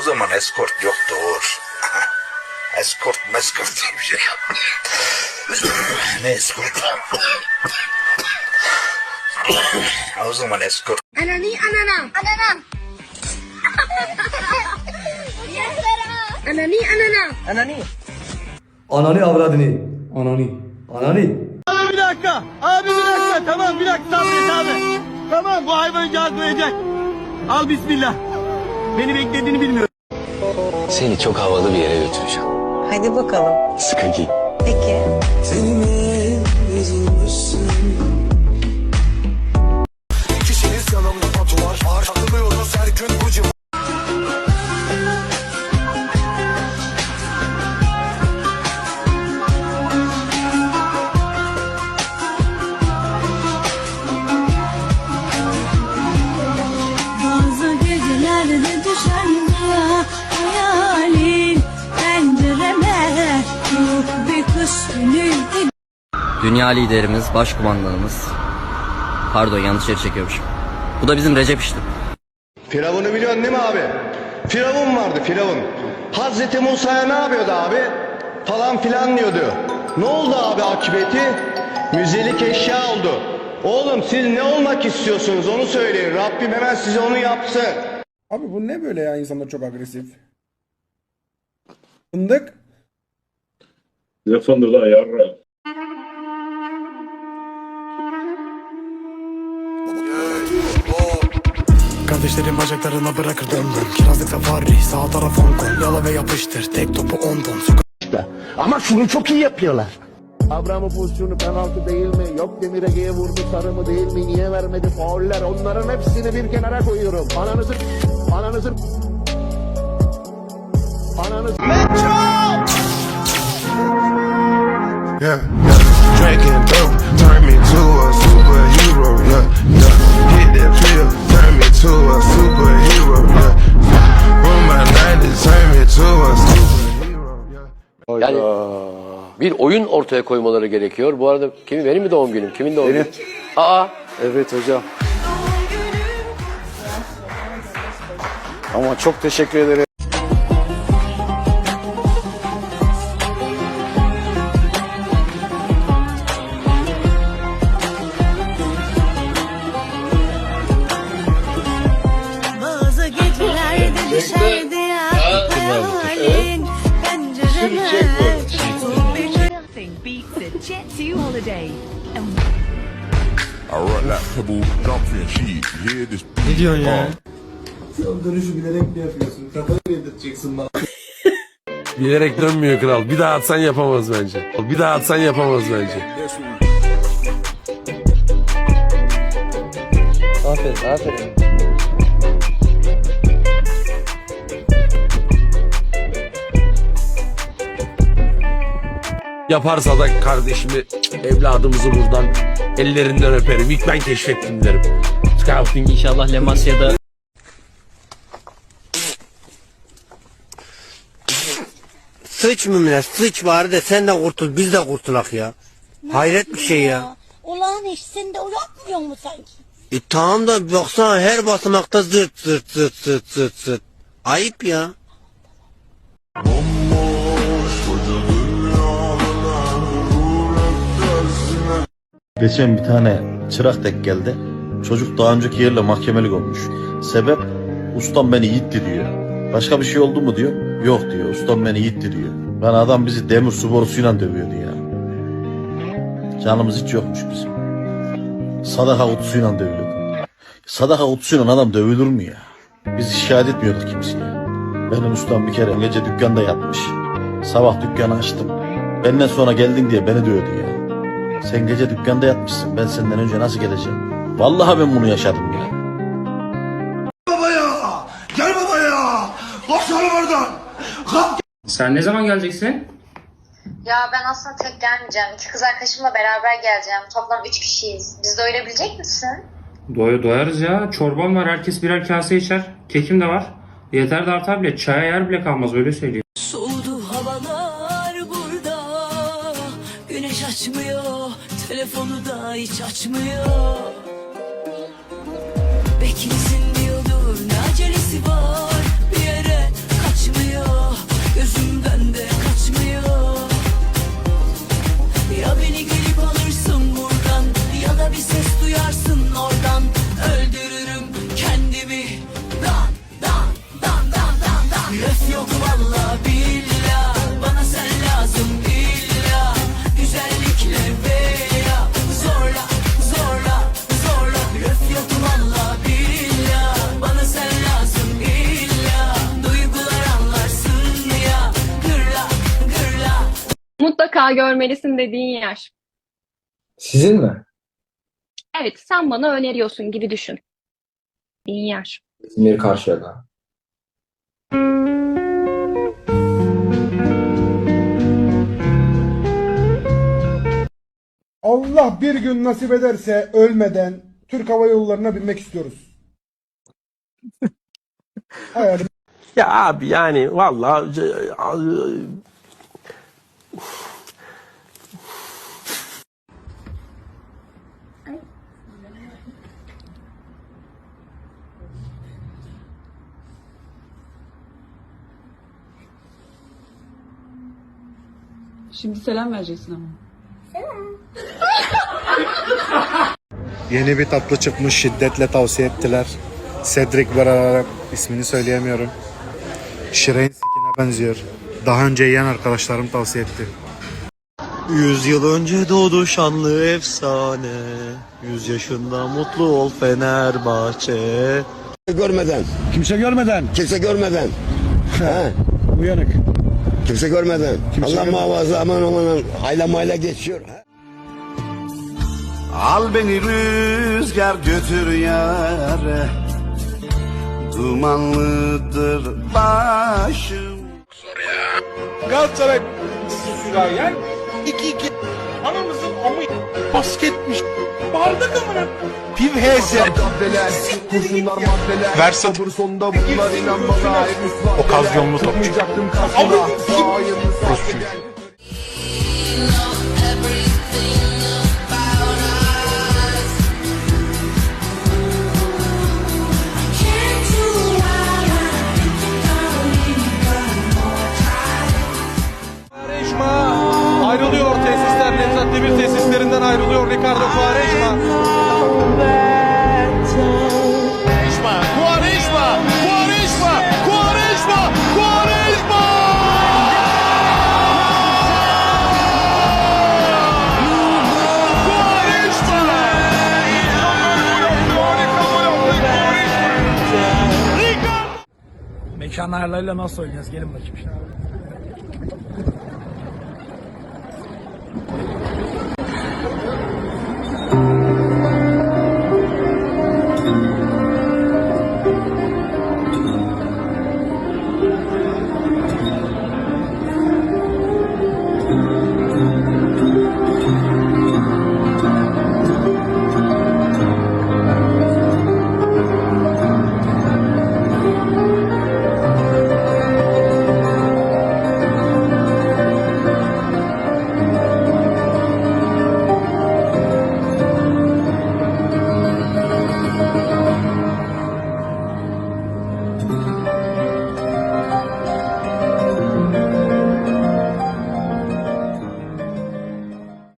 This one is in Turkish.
zaman eskort yoktu Uğur. Eskort meskort diye bir şey yok. ne eskort? o zaman eskort Anani anana. Anana. Anani anana. Anani avradini. Anani. Anani. Abi bir dakika. Abi bir dakika. Tamam bir dakika sabret abi. Tamam bu hayvan cihaz koyacak. Al bismillah. Beni beklediğini bilmiyorum. Seni çok havalı bir yere götüreceğim. Hadi bakalım. Sıkı giy. Peki. Kişiniz Dünya liderimiz, başkumandanımız. Pardon yanlış yeri çekiyormuşum. Bu da bizim Recep işte. Firavun'u biliyorsun değil mi abi? Firavun vardı Firavun. Hazreti Musa'ya ne yapıyordu abi? Falan filan diyordu. Ne oldu abi akıbeti? Müzelik eşya oldu. Oğlum siz ne olmak istiyorsunuz onu söyleyin. Rabbim hemen size onu yapsın. Abi bu ne böyle ya insanlar çok agresif. Fındık. Ne fındığı lan Kardeşlerim bacaklarına bırakır döndüm. Kirazlık safari sağ taraf Hong Kong. Yala ve yapıştır tek topu 10 ton. Ama şunu çok iyi yapıyorlar. Abraham'ın pozisyonu penaltı değil mi? Yok Demir Ege'ye vurdu sarı mı değil mi? Niye vermedi fauller? Onların hepsini bir kenara koyuyorum. Ananızı... Ananızı... Ananızı... Yeah, yeah. Drinking dope turn me to a superhero. Yeah, yeah. To a superhero. Yeah. From my 90s, turn me to a superhero. Yeah. Yani bir oyun ortaya koymaları gerekiyor. Bu arada kimin benim mi doğum günüm? Kimin doğum günü? Aa Evet hocam. Ama çok teşekkür ederim. Jet to holiday. I run that pebble, dumpy and cheap. Yeah, this Ne diyorsun ya? Dönüşü bilerek mi yapıyorsun? Kafayı yedirteceksin bana. Bilerek dönmüyor kral. Bir daha atsan yapamaz bence. Bir daha atsan yapamaz bence. Aferin, aferin. Yaparsa da kardeşimi, evladımızı buradan ellerinden öperim. İlk ben keşfettim derim. Scouting İnşallah Lemasya'da Sıç mı sıç bari de sen de kurtul biz de kurtulak ya. Hayret bir şey ya. Olağan iş sen de uyanmıyor mu sanki? E tamam da baksana her basamakta zırt zırt zırt zırt zırt zırt. Ayıp ya. Geçen bir tane çırak tek geldi. Çocuk daha önceki yerle mahkemelik olmuş. Sebep ustam beni yitti diyor. Başka bir şey oldu mu diyor. Yok diyor ustam beni yitti diyor. Ben adam bizi demir su borusuyla dövüyordu ya. Canımız hiç yokmuş bizim. Sadaka kutusuyla dövüyordu. Sadaka kutusuyla adam dövülür mü ya? Biz şikayet etmiyorduk kimseye. Benim ustam bir kere gece dükkanda yatmış. Sabah dükkanı açtım. Benden sonra geldin diye beni dövdü ya. Sen gece dükkanda yatmışsın. Ben senden önce nasıl geleceğim? Vallahi ben bunu yaşadım ya. Sen ne zaman geleceksin? Ya ben aslında tek gelmeyeceğim. İki kız arkadaşımla beraber geleceğim. Toplam üç kişiyiz. Bizi doyurabilecek misin? Doy doyarız ya. Çorbam var. Herkes birer kase içer. Kekim de var. Yeter de artar bile. Çaya yer bile kalmaz öyle söyleyeyim. Soğudu hiç açmıyor. Telefonu da hiç açmıyor. Beklisin diyordur ne acelesi var? Bir yere kaçmıyor. Gözümden de kaçmıyor. Mutlaka görmelisin dediğin yer. Sizin mi? Evet, sen bana öneriyorsun gibi düşün. Dediğin yer. İzmir Karşıyaka. Allah bir gün nasip ederse ölmeden Türk Hava Yolları'na binmek istiyoruz. Hayalim Ya abi yani vallahi Şimdi selam vereceksin ama. Yeni bir tatlı çıkmış şiddetle tavsiye ettiler. Cedric Barara ismini söyleyemiyorum. Şireyn sikine benziyor. Daha önce yiyen arkadaşlarım tavsiye etti. Yüz yıl önce doğdu şanlı efsane. Yüz yaşında mutlu ol Fenerbahçe. Görmeden. Kimse görmeden. Kimse görmeden. He. Uyanık. Kimse görmeden. Allah muhafaza aman aman hayla mayla geçiyor. Al beni rüzgar götür yare. Dumanlıdır başım. Galatasaray Sürayen 2-2 Anamızın amı basketmiş. Bardak amına. Piv HS. Versat. Okazyonlu topçu. Quaresma Mekan ayarlarıyla nasıl oynayacağız? Gelin bakayım şimdi.